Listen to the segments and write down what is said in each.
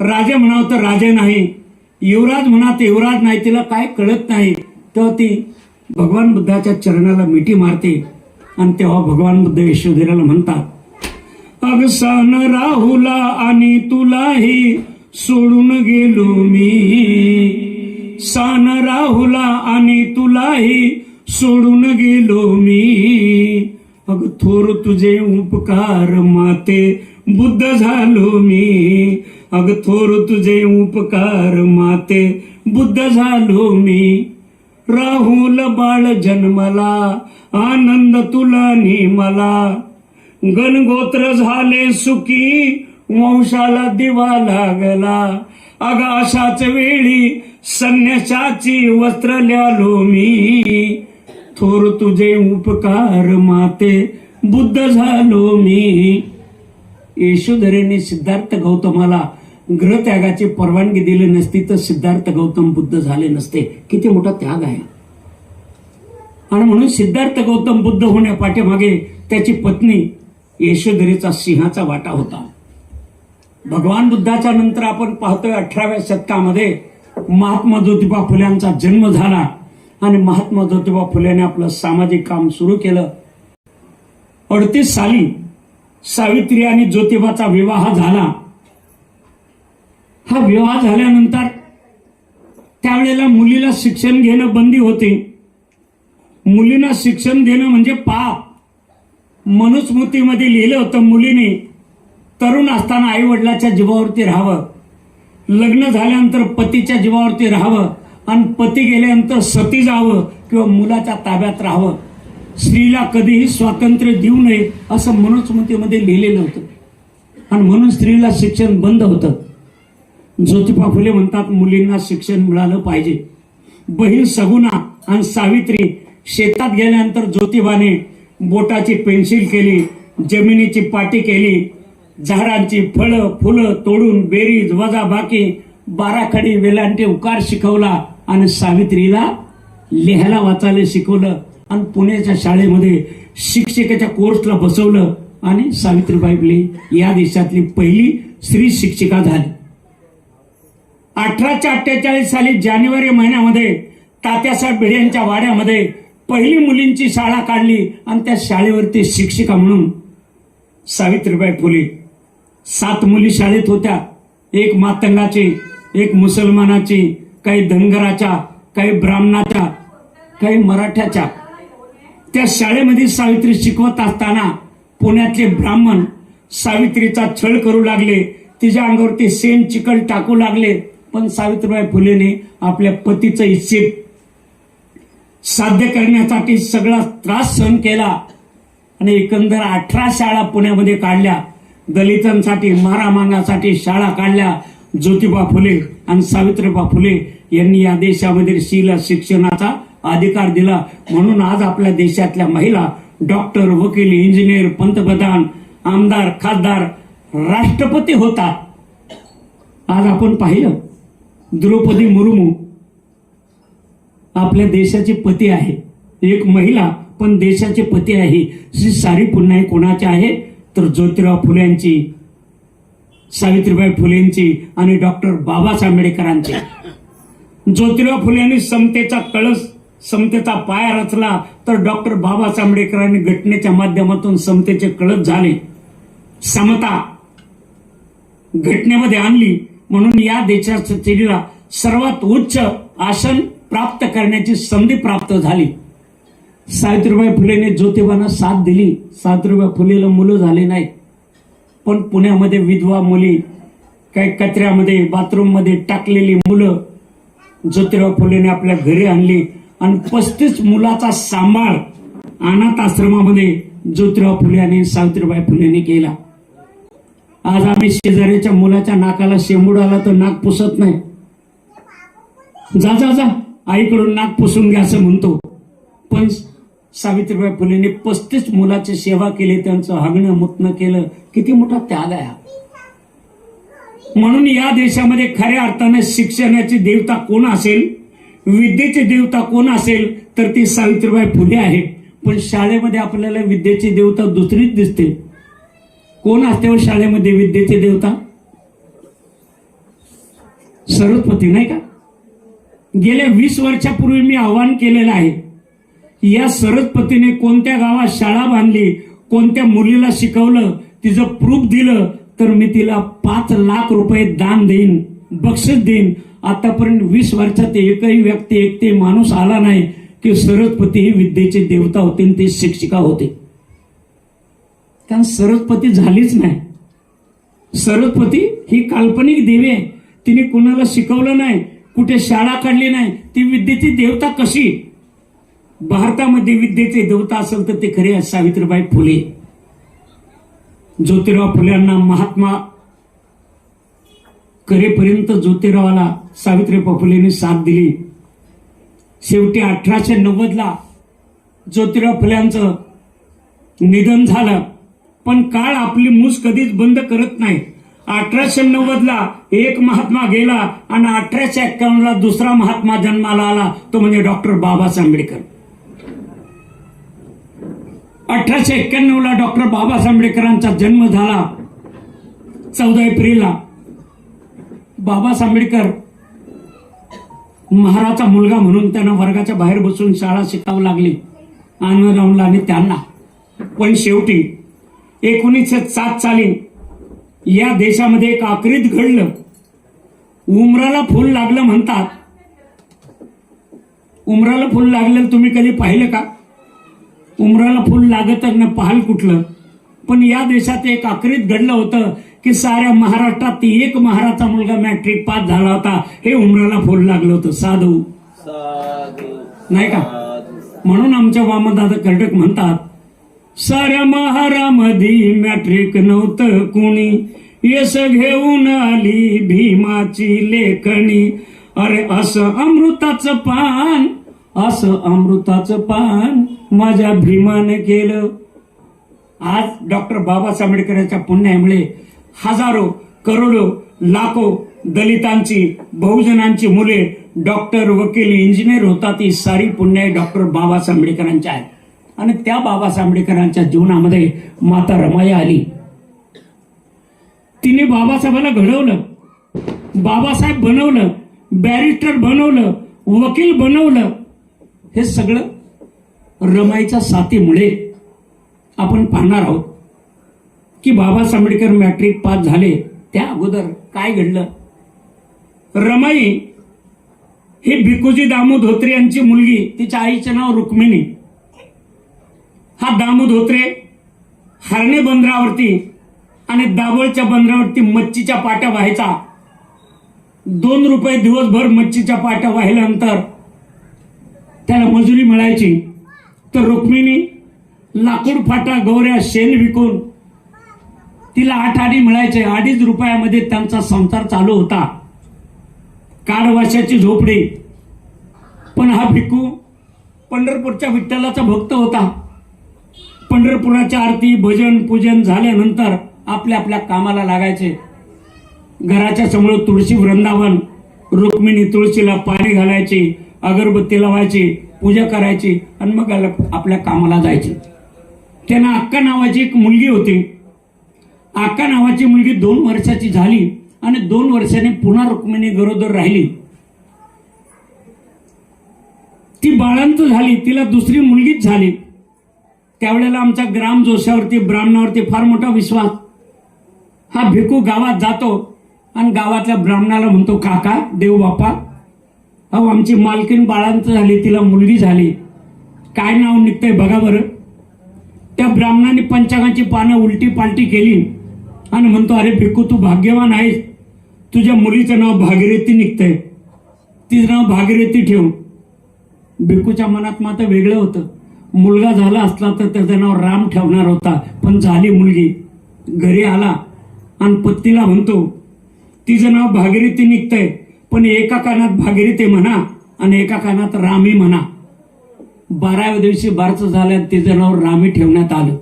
राजा म्हणावं तर राजा नाही. युवराज म्हणा तर युवराज नाही तिला काय कळत नाही. तेव्हा ती भगवान बुद्धाच्या चरणाला मिठी मारते आणि तेव्हा भगवान बुद्ध यशोधीराला म्हणतात अग राहुला आणि तुलाही सोडून गेलो मी. सान राहुला आणि तुलाही सोडून गेलो मी. अग थोर तुझे उपकार माते बुद्ध झालो मी. अग थोर तुझे उपकार माते बुद्ध झालो मी. राहुल बाळ जन्मला आनंद तुला नि मला गणगोत्र झाले सुखी वंशाला दिवा लागला. अग अशाच वेळी संन्यासाची वस्त्र ल्यालो मी. थोर तुझे उपकार माते बुद्ध झालो मी. येशुधरेने सिद्धार्थ गौतमाला ग्रहत्यागाची परवानगी दिली नसती तर सिद्धार्थ गौतम बुद्ध झाले नसते. किती मोठा त्याग आहे. आणि म्हणून सिद्धार्थ गौतम बुद्ध होण्या पाठीमागे त्याची पत्नी यशोधरीचा सिंहाचा वाटा होता. भगवान बुद्धाच्या नंतर आपण पाहतोय अठराव्या शतकामध्ये महात्मा ज्योतिबा फुल्यांचा जन्म झाला. आणि महात्मा ज्योतिबा फुलेने आपलं सामाजिक काम सुरू केलं. अडतीस साली सावित्री आणि ज्योतिबाचा विवाह झाला. हा विवाह झाल्यानंतर त्यावेळेला मुलीला शिक्षण घेणं बंदी होते. मुलींना शिक्षण देणं म्हणजे पाप. मनुस्मृतीमध्ये लिहिलं होतं मुलीने तरुण असताना आई वडिलाच्या जीवावरती राहावं. लग्न झाल्यानंतर पतीच्या जीवावरती राहावं. आणि पती गेल्यानंतर सती जावं किंवा मुलाच्या ताब्यात राहावं. स्त्रीला कधीही स्वातंत्र्य देऊ नये असं मनुस्मृतीमध्ये लिहिलेलं होतं. आणि म्हणून स्त्रीला शिक्षण बंद होतं. ज्योतिबा फुले म्हणतात मुलींना शिक्षण मिळालं पाहिजे. बहीण सगुणा आणि सावित्री शेतात गेल्यानंतर ज्योतिबाने बोटाची पेन्सिल केली जमिनीची पाटी केली झाडांची फळं फुलं तोडून बेरीज वजा बाकी बाराखडी वेलांटी उकार शिकवला आणि सावित्रीला लिहायला वाचायला शिकवलं आणि पुण्याच्या शाळेमध्ये शिक्षिकेच्या कोर्सला बसवलं आणि सावित्रीबाई फुले या देशातली पहिली स्त्री शिक्षिका झाली. अठराशे अठ्ठेचाळीस साली जानेवारी महिन्यामध्ये तात्यासाहेब भिडे यांच्या वाड्यामध्ये पहिली मुलींची शाळा काढली आणि त्या शाळेवरती शिक्षिका म्हणून सावित्रीबाई फुले. सात मुली शाळेत होत्या. एक मातंगाची एक मुसलमानाची काही धनगराच्या काही ब्राह्मणाच्या काही मराठ्याच्या. त्या शाळेमध्ये सावित्री शिकवत असताना पुण्यातले ब्राह्मण सावित्रीचा छळ करू लागले. तिच्या अंगावरती सेन चिकल टाकू लागले. पण सावित्रीबाई फुलेने आपल्या पतीचं इच्छित साध्य करण्यासाठी सगळा त्रास सहन केला आणि एकंदर अठरा शाळा पुण्यामध्ये काढल्या. दलितांसाठी मारामांगासाठी शाळा काढल्या ज्योतिबा फुले आणि सावित्रीबा फुले यांनी या देशामध्ये स्त्रीला शिक्षणाचा अधिकार दिला. म्हणून आज आपल्या देशातल्या महिला डॉक्टर वकील इंजिनियर पंतप्रधान आमदार खासदार राष्ट्रपती होतात. आज आपण पाहिलं. द्रौपदी मुर्मू आपल्या देशाचे पती आहे. एक महिला पण देशाचे पती आहे. श्री सारी पुन्हा कोणाची आहे? तर ज्योतिराव फुल्यांची सावित्रीबाई फुलेंची आणि डॉक्टर बाबासाहेब आंबेडकरांची. ज्योतिराव फुलेंनी समतेचा कळस समतेचा पाया रचला तर डॉक्टर बाबासाहेब आंबेडकरांनी घटनेच्या माध्यमातून समतेचे कळस झाले. समता घटनेमध्ये आणली. म्हणून या देशाच्या स्त्रीला सर्वात उच्च आसन प्राप्त करण्याची संधी प्राप्त झाली. सावित्रीबाई फुलेने ज्योतिबांना साथ दिली. सावित्रीबाई फुलेला मुलं झाले नाहीत. पण पुण्यामध्ये विधवा मुली काही कचऱ्यामध्ये बाथरूममध्ये टाकलेली मुलं ज्योतिराव फुलेने आपल्या घरी आणली. आणि पस्तीस मुलाचा सांभाळ अनाथ आश्रमामध्ये ज्योतिराव फुले आणि सावित्रीबाई फुलेने केला. आज आम्ही शेजाऱ्याच्या मुलाच्या नाकाला शेंबूड आला तर नाक पुसत नाही. जा जा जा. आईकडून नाक पुसून घ्या असं म्हणतो. पण सावित्रीबाई फुलेने पस्तीस मुलाची सेवा केली त्यांचं हगणं मुतणं केलं. किती मोठा त्याग आहे हा. म्हणून या देशामध्ये खऱ्या अर्थाने शिक्षणाची देवता कोण असेल विद्येची देवता कोण असेल तर ती सावित्रीबाई फुले आहे पण शाळेमध्ये आपल्याला विद्येची देवता दुसरीच दिसते. कोण असत्यावर शाळेमध्ये विद्येचे देवता? सरस्वती नाही का? गेल्या वीस वर्षापूर्वी मी आवाहन केलेलं आहे या सरस्वतीने कोणत्या गावात शाळा बांधली कोणत्या मुलीला शिकवलं तिचं प्रूफ दिलं तर मी तिला पाच लाख रुपये दान देईन बक्षीस देईन. आतापर्यंत वीस वर्षात एकही व्यक्ती एक ते माणूस आला नाही की सरस्वती ही विद्येचे देवता होते ते शिक्षिका होती. कारण सरस्वती झालीच नाही. सरस्वती ही काल्पनिक देवी आहे. तिने कुणाला शिकवलं नाही कुठे शाळा काढली नाही. ती विद्येची देवता कशी? भारतामध्ये विद्येची देवता असेल तर ते खरे आहे सावित्रीबाई फुले. ज्योतिराव फुल्यांना महात्मा करेपर्यंत ज्योतिरावाला सावित्रीबाई फुलेने साथ दिली. शेवटी अठराशे नव्वदला ज्योतिराव फुल्यांचं निधन झालं. पण काळ आपली मूस कधीच बंद करत नाही. अठराशे नव्वद ला एक महात्मा गेला आणि अठराशे एक्क्याण्णव ला दुसरा महात्मा जन्माला आला तो म्हणजे डॉक्टर बाबासाहेब आंबेडकर. अठराशे एक्क्याण्णव ला डॉक्टर बाबासाहेब आंबेडकरांचा जन्म झाला. चौदा एप्रिलला बाबासाहेब आंबेडकर महाराचा मुलगा म्हणून त्यांना वर्गाच्या बाहेर बसून शाळा शिकावं लागली. आनंद आनंदरावला आणि त्यांना. पण शेवटी एकोणीसशे सात साली या देशामध्ये एक आक्रीत घडलं. उमराला फुल लागलं म्हणतात. उमराला फुल लागलं तुम्ही कधी पाहिलं का? उमराला फुल लागत न पाहाल कुठलं? पण या देशात एक आक्रीत घडलं होतं की साऱ्या महाराष्ट्रात एक महाराचा मुलगा मॅट्रिक पास झाला होता. हे उमराला फुल लागलं होतं. साधू. साधू. नाही का? म्हणून आमच्या वामदादा कर्टक म्हणतात साऱ्या महारामध्ये मॅट्रिक नव्हतं कुणी. यश घेऊन आली भीमाची लेखणी. अरे असं अमृताचं पान असं अमृताचं पान माझ्या भीमानं केलं. आज डॉक्टर बाबासाहेब आंबेडकरांच्या पुण्यामुळे हजारो करोडो लाखो दलितांची बहुजनांची मुले डॉक्टर वकील इंजिनियर होतात ही सारी पुण्य डॉक्टर बाबासाहेब आंबेडकरांच्या आहेत. आणि त्या बाबासाहेब आंबेडकरांच्या जीवनामध्ये माता रमाई आली. तिने बाबासाहेबांना घडवलं. बाबासाहेब बनवलं. बॅरिस्टर बनवलं. वकील बनवलं. हे सगळं रमाईच्या साथीमुळे आपण पाहणार आहोत. की बाबासाहेब आंबेडकर मॅट्रिक पास झाले. त्या अगोदर काय घडलं? रमाई ही भिकुजी दामू धोत्रे यांची मुलगी तिच्या आईचे नाव रुक्मिणी. हा दामू धोत्रे हरणे बंदरावरती आणि दाभोळच्या बंदरावरती मच्छीच्या पाट्या व्हायचा. दोन रुपये दिवसभर मच्छीच्या पाट्या वाहिल्यानंतर त्याला मजुरी मिळायची. तर रुक्मिणी लाकूड फाटा गौऱ्या शेण विकून तिला आठ आडी मिळायचे. अडीच रुपयामध्ये त्यांचा संसार चालू होता. काडवाशाची झोपडी. पण हा भिकू पंढरपूरच्या विठ्ठलाचा भक्त होता. पंढरपुराच्या आरती भजन पूजन झाल्यानंतर आपल्या आपल्या कामाला लागायचे. घराच्या समोर तुळशी वृंदावन रुक्मिणी तुळशीला पाणी घालायची अगरबत्ती लावायची पूजा करायची आणि मग आपल्या कामाला जायची. त्यांना अक्का नावाची एक मुलगी होती. अक्का नावाची मुलगी दोन वर्षाची झाली आणि दोन वर्षाने पुन्हा रुक्मिणी गरोदर राहिली. ती बाळांत झाली तिला दुसरी मुलगीच झाली. त्यावेळेला आमच्या ग्राम जोशावरती ब्राह्मणावरती फार मोठा विश्वास. हा भिकू गावात जातो आणि गावातल्या ब्राह्मणाला म्हणतो काका देव बापा अहो आमची मालकीण बाळांत झाली तिला मुलगी झाली. काय नाव निघतंय बघा बरं. त्या ब्राह्मणाने पंचांगाची पानं उलटी पालटी केली आणि म्हणतो अरे भिकू तू भाग्यवान आहेस. तुझ्या मुलीचं नाव भागीरथी निघतंय. तिचं नाव भागीरथी ठेव. भिकूच्या मनात मात्र वेगळं होतं. मुलगा झाला असला तर त्याचं नाव राम ठेवणार होता. पण झाली मुलगी. घरी आला आणि पत्नीला म्हणतो तिचं नाव भागीरथी निघतंय पण एका कानात भागीरथी म्हणा आणि एका कानात रामी म्हणा. बाराव्या दिवशी बारचं झालं तिचं नाव रामी ठेवण्यात आलं.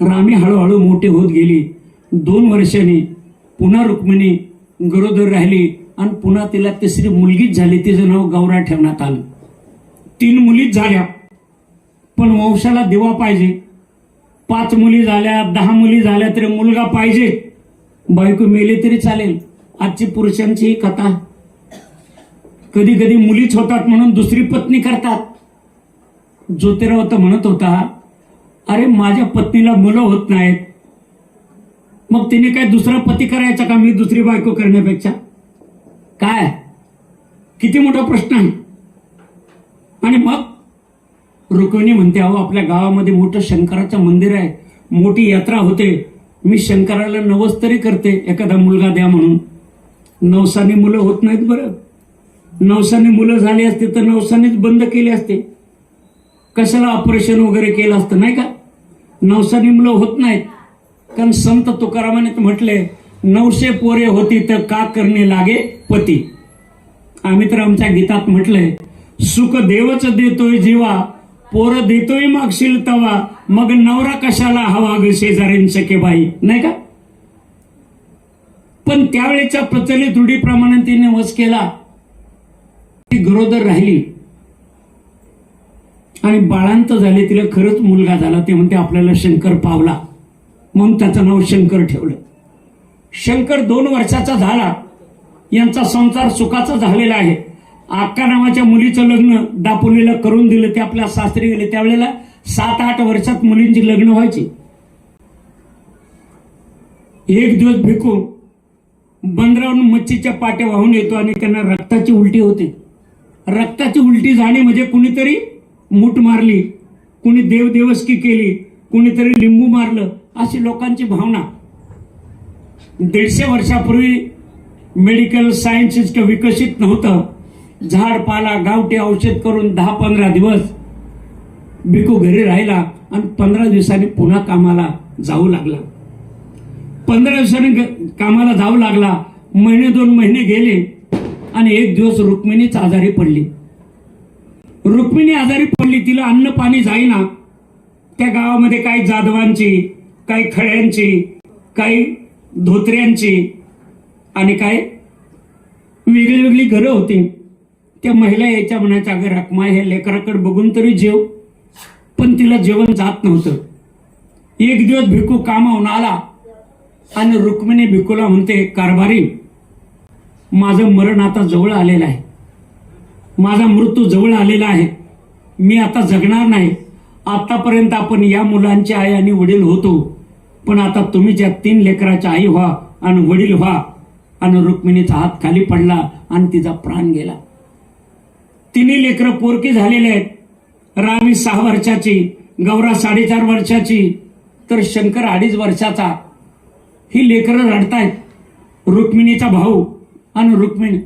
रामी हळूहळू मोठी होत गेली. दोन वर्षांनी पुन्हा रुक्मिणी गरोदर राहिली आणि पुन्हा तिला तिसरी मुलगीच झाली. तिचं नाव गौरा ठेवण्यात आलं. तीन मुलीच झाल्या. पण वंशाला दिवा पाहिजे. पाच मुली झाल्या दहा मुली झाल्या तरी मुलगा पाहिजे. बायको मेली तरी चालेल. आजची पुरुषांची ही कथा. कधी कधी मुलीच होतात म्हणून दुसरी पत्नी करतात. ज्योतिराव तर म्हणत होता अरे माझ्या पत्नीला मुलं होत नाहीत. मग तिने काय दुसरा पती करायचा का मी दुसरी बायको करण्यापेक्षा? काय? किती मोठा प्रश्न आहे. आणि मग? रुक्मिणी म्हणते अहो आपल्या गावामध्ये मोठं शंकराचं मंदिर आहे. मोठी यात्रा होते. मी शंकराला नवस तरी करते. एखादा मुलगा द्या म्हणून. नवसाने मुलं होत नाहीत बरं. नवसाने मुलं झाली असते तर नवसानेच बंद केले असते. कशाला ऑपरेशन वगैरे केलं असतं नाही का? नवसाने मुलं होत नाहीत. कारण संत तुकारामाने म्हटले नवशे पोरे होती तर का करणे लागे पती? आम्ही तर आमच्या गीतात म्हटलंय सुख देवच देतोय जीवा पोर देतोय मागशील तवा मग नवरा कशाला हवा ग शेजारीन के बाई? नाही का? पण त्यावेळेच्या प्रचलित रूढीप्रमाणे तिने वस केला. ती गरोदर राहिली. आणि बाळांत झाले तिला खरंच मुलगा झाला. ते म्हणते आपल्याला शंकर पावला. म्हणून त्याचं नाव शंकर ठेवलं. शंकर दोन वर्षाचा झाला. यांचा संसार सुखाचा झालेला आहे. अक्का नावाच्या मुलीचं लग्न दापोलीला करून दिलं ते आपल्या सासरी गेले. त्यावेळेला सात आठ वर्षात मुलींची लग्न व्हायची. एक दिवस भिकू बंदरावरून मच्छीच्या पाट्या वाहून येतो आणि त्यांना रक्ताची उलटी होते. रक्ताची उलटी झाली म्हणजे कुणीतरी मूठ मारली कुणी देवदेवस्की केली कुणीतरी लिंबू मारलं अशी लोकांची भावना. दीडशे वर्षापूर्वी मेडिकल सायन्स विकसित नव्हतं. झाडपाला गावठी औषध करून दहा पंधरा दिवस भिकू घरी राहिला आणि पंधरा दिवसांनी पुन्हा कामाला जाऊ लागला. पंधरा दिवसांनी ग- कामाला जाऊ लागला. महिने दोन महिने गेले आणि एक दिवस रुक्मिणीच आजारी पडली. रुक्मिणी आजारी पडली तिला अन्न पाणी जाईना. त्या गावामध्ये काही जाधवांची काही खळ्यांची काही धोत्र्यांची आणि काही वेगळी वेगळी घरं होती. त्या महिला यायच्या म्हणायच्या अगं रकमा हे लेकराकडे बघून तरी जेव. पण तिला जेवण जात नव्हतं. एक दिवस भिकू कामावून आला आणि रुक्मिणी भिकूला म्हणते कारभारी माझं मरण आता जवळ आलेलं आहे. माझा मृत्यू जवळ आलेला आहे. मी आता जगणार नाही. आतापर्यंत आपण या मुलांची आई आणि वडील होतो. पण आता तुम्ही ज्या तीन लेकराच्या आई व्हा आणि वडील व्हा. आणि रुक्मिणीचा हात खाली पडला आणि तिचा प्राण गेला. तिन्ही लेकरं पोरकी झालेले आहेत. रामी सहा वर्षाची गौरा साडेचार वर्षाची तर शंकर अडीच वर्षाचा. ही लेकरं रडतायत. रुक्मिणीचा भाऊ आणि रुक्मिणी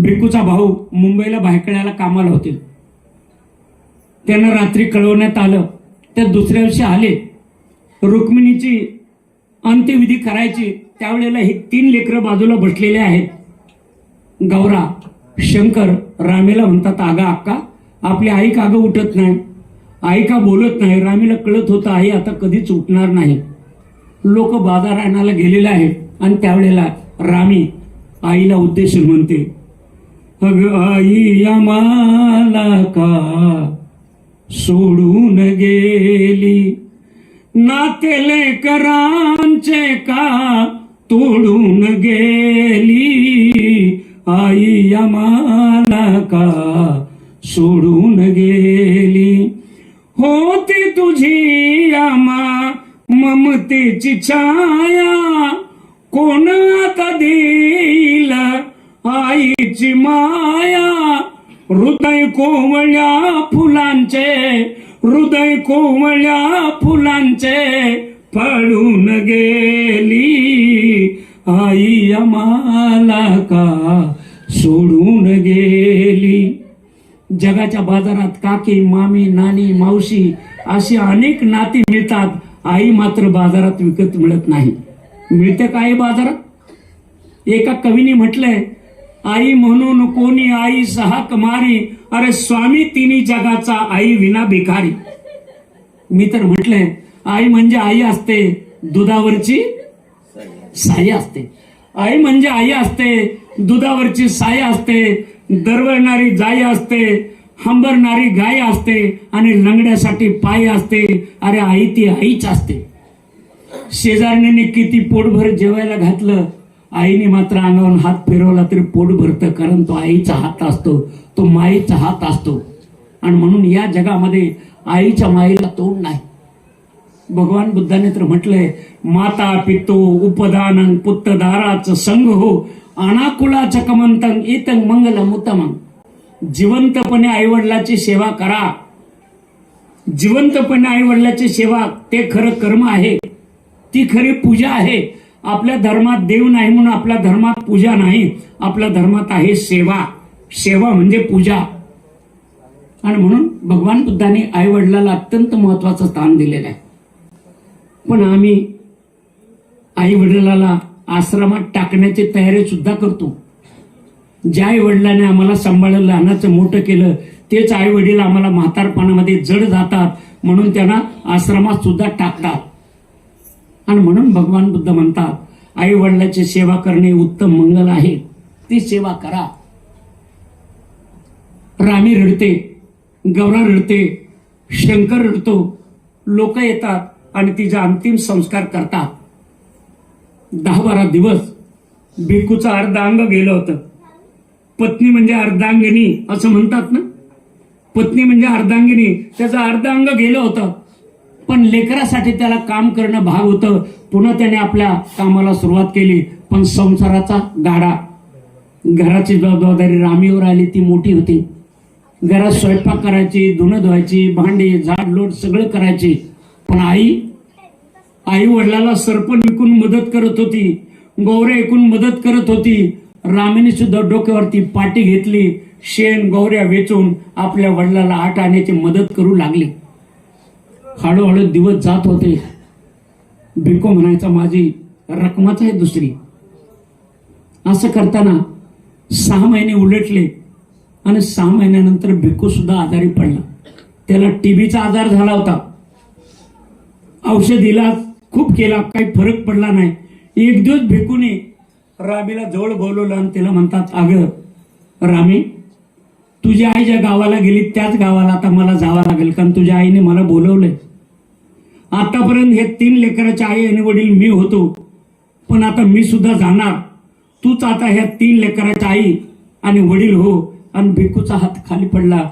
भिकूचा भाऊ मुंबईला भायकड्याला कामाला होते. त्यांना रात्री कळवण्यात आलं. ते दुसऱ्या दिवशी आले. रुक्मिणीची अंत्यविधी करायची त्यावेळेला ही तीन लेकरं बाजूला बसलेले आहेत. गौरा शंकर रामेला म्हणतात आगा अक्का आपली आई का गं उठत नाही? आई का बोलत नाही? रामीला कळत होतं आई आता कधीच उठणार नाही. लोक बाजार आणायला गेलेले आहेत आणि त्यावेळेला रामी आईला उद्देशून म्हणते अग आई आम्हाला का सोडून गेली? नातेले करांचे का तोडून गेली? आई यमाला का सोडून गेली. होती तुझी आमा ममतेची छाया. कोण आता देईल आईची माया? हृदय कोवळ्या फुलांचे हृदय कोवळ्या फुलांचे पळून गेली. आई आम्हाला का सोडून गेली. जगाच्या बाजारात काकी मामी नानी मावशी अशी अनेक नाती मिळतात. आई मात्र बाजारात विकत मिळत नाही. मिळते का आई बाजारात? एका कवीने म्हटलंय आई म्हणून कोणी आई सहा कमारी अरे स्वामी तिन्ही जगाचा आई विना भिकारी मी तर म्हटलंय आई म्हणजे आई असते दुधावरची साई असते. आई म्हणजे आई असते दुधावरची साई असते दरवळणारी जाई असते हंबरणारी गाय असते आणि लंगड्यासाठी पाय असते. अरे आई ती आईच असते. शेजारण्याने किती पोटभर जेवायला घातलं आईने मात्र अंगावर हात फिरवला तरी पोट भरतं कारण तो आईचा हात असतो तो माईचा हात असतो. आणि म्हणून या जगामध्ये आईच्या माईला तोंड नाही. भगवान बुद्धाने तर म्हटलंय माता पितो उपदानं पुत्तदाराच संघ हो अनाकुला कमंतंग इतंग मंगलम मुतमंग जिवंतपणे आईवडिलाची सेवा करा. जिवंतपणे आईवडिलाची सेवा ते खरं कर्म आहे. ती खरी पूजा आहे. आपल्या धर्मात देव नाही म्हणून आपल्या धर्मात पूजा नाही. आपल्या धर्मात आहे सेवा. सेवा म्हणजे पूजा. आणि म्हणून भगवान बुद्धाने आई वडिलाला अत्यंत महत्वाचं स्थान दिलेलं आहे. पण आम्ही आई वडिलाला आश्रमात टाकण्याची तयारी सुद्धा करतो. ज्या आई वडिलांनी आम्हाला सांभाळलं लहानाचं मोठं केलं तेच आई वडील आम्हाला म्हातारपणामध्ये जड जातात म्हणून त्यांना आश्रमात सुद्धा टाकतात. आणि म्हणून भगवान बुद्ध म्हणतात आई वडिलाची सेवा करणे उत्तम मंगल आहे. ती सेवा करा. रामी रडते गौरा रडते शंकर रडतो लोक येतात आणि तिचा अंतिम संस्कार करतात. दहा बारा दिवस भिकूचं अर्धांग गेलं होतं. पत्नी म्हणजे अर्धांगिनी असं म्हणतात ना? पत्नी म्हणजे अर्धांगिनी. त्याचं अर्धांग गेलं होतं. पण लेकरासाठी त्याला काम करणं भाग होतं. पुन्हा त्याने आपल्या कामाला सुरुवात केली. पण संसाराचा गाडा. घराची जबाबदारी रामीवर आली ती मोठी होती. घरात स्वयंपाक करायची धुणं धुवायची भांडी झाड लोट सगळं करायची. पण आई आई वडिलाला सरपण विकून मदत करत होती गौरे ऐकून मदत करत होती. रामीने सुद्धा डोक्यावरती पाटी घेतली शेण गौऱ्या वेचून आपल्या वडिलाला आट आणण्याची मदत करू लागली. हळूहळू दिवस जात होते. भिको म्हणायचा माझी रकमाच आहे दुसरी. असं करताना सहा महिने उलटले आणि सहा महिन्यानंतर भिक्खू सुद्धा आजारी पडला. त्याला टीबीचा आजार झाला होता. औषध इलाज खूप केला काही फरक पडला नाही. एक दिवस भिकूने रामीला जवळ बोलवलं आणि तिला म्हणतात अगं रामी तुझी आई ज्या गावाला गेली त्याच गावाला आता मला जावं लागेल कारण तुझ्या आईने मला बोलवलंय. आतापर्यंत हे तीन लेकराच्या आई आणि वडील मी होतो पण आता मी सुद्धा जाणार. तूच आता ह्या तीन लेकराच्या आई आणि वडील हो आणि भिकूचा हात खाली पडला.